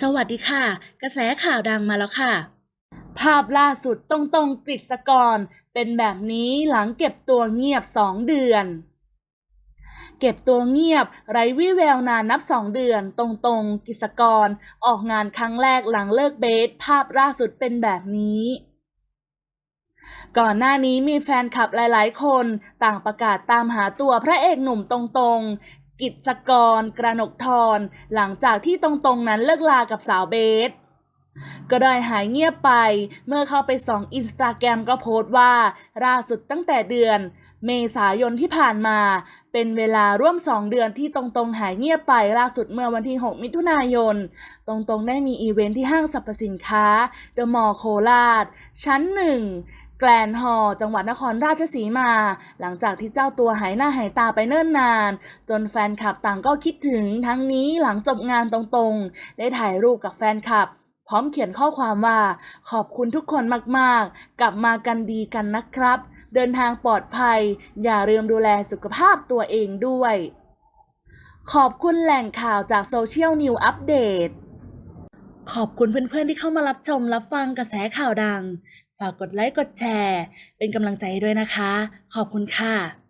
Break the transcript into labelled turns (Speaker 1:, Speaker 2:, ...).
Speaker 1: สวัสดีค่ะ กระแสข่าวดังมาแล้วค่ะ ภาพล่าสุดตรงตรงกฤษกร เป็นแบบนี้หลังเก็บตัวเงียบ2เดือน เก็บตัวเงียบ ไร้วี่แววนานนับ2เดือน ตรงตรงกฤษกร ออกงานครั้งแรกหลังเลิกเบส ภาพล่าสุดเป็นแบบนี้ก่อนหน้านี้มีแฟนคลับหลาย ๆ คน ต่างประกาศตามหาตัวพระเอกหนุ่มตรงๆ กิจกร กระหนกทร หลังจากที่ตรงๆนั้นเลิกลากับสาวเบส ก็ได้หายเงียบไป เมื่อเข้าไปส่องอินสตาแกรมก็โพสต์ว่าล่าสุดตั้งแต่เดือน เมษายนที่ผ่านมา เป็นเวลาร่วม 2 เดือนที่ตรงๆ หายเงียบไปล่าสุดเมื่อวันที่ 6 มิถุนายน ตรงๆ ได้มีอีเวนท์ที่ห้างสรรพสินค้าเดอะมอลล์โคราช ชั้นหนึ่งแกลนฮอร์จังหวัดนครราชสีมา หลังจากที่เจ้าตัวหายหน้าหายตาไปเนิ่นนาน จนแฟนคลับต่างก็คิดถึงทั้งนี้หลังจบงานตรงๆ ได้ถ่ายรูปกับแฟนคลับ ร้อมเขียนข้อความว่า ขอบคุณทุกคนมากๆ กลับมากันดีกันนะครับ เดินทางปลอดภัย อย่าลืมดูแลสุขภาพตัวเองด้วย ขอบคุณแหล่งข่าวจากโซเชียลนิวอัปเดตขอบคุณเพื่อนๆที่เข้ามารับชมรับฟังกระแสข่าวดัง ฝากกดไลค์กดแชร์ เป็นกำลังใจด้วยนะคะ ขอบคุณค่ะ